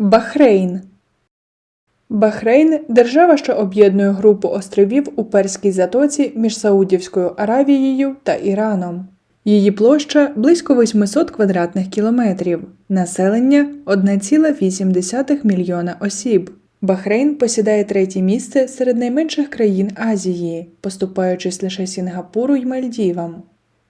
Бахрейн Бахрейн держава, що об'єднує групу островів у Перській затоці між Саудівською Аравією та Іраном. Її площа близько 800 квадратних кілометрів, населення 1,8 мільйона осіб. Бахрейн посідає третє місце серед найменших країн Азії, поступаючись лише Сінгапуру й Мальдівам.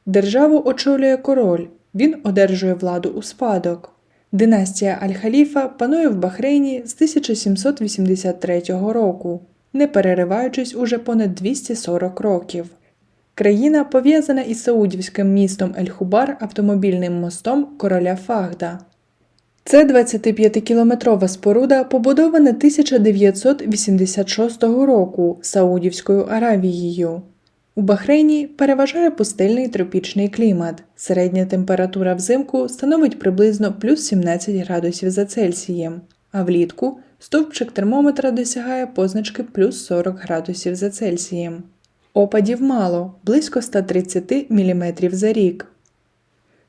Державу очолює король, він одержує владу у спадок. Династія Аль-Халіфа панує в Бахрейні з 1783 року, не перериваючись уже понад 240 років. Країна пов'язана із саудівським містом Ель-Хубар автомобільним мостом короля Фахда. Це 25-кілометрова споруда, побудована 1986 року Саудівською Аравією. У Бахрейні переважає пустельний тропічний клімат. Середня температура взимку становить приблизно плюс 17 градусів за Цельсієм, а влітку стовпчик термометра досягає позначки плюс 40 градусів за Цельсієм. Опадів мало близько 130 мм за рік.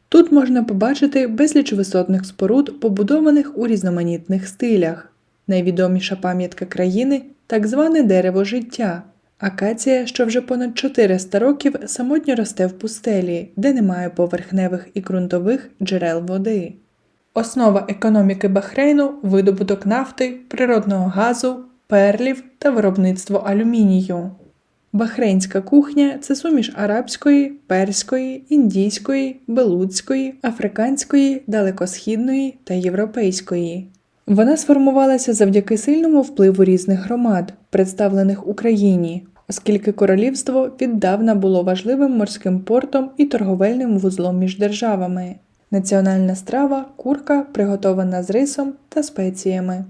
Тут можна побачити безліч висотних споруд, побудованих у різноманітних стилях. Найвідоміша пам'ятка країни так зване дерево життя. Акація, що вже понад 400 років самотньо росте в пустелі, де немає поверхневих і ґрунтових джерел води. Основа економіки Бахрейну видобуток нафти, природного газу, перлів та виробництво алюмінію. Бахрейнська кухня це суміш арабської, перської, індійської, белуцької, африканської, далекосхідної та європейської. Вона сформувалася завдяки сильному впливу різних громад, представлених Україні, оскільки королівство віддавна було важливим морським портом і торговельним вузлом між державами. Національна страва курка, приготована з рисом та спеціями.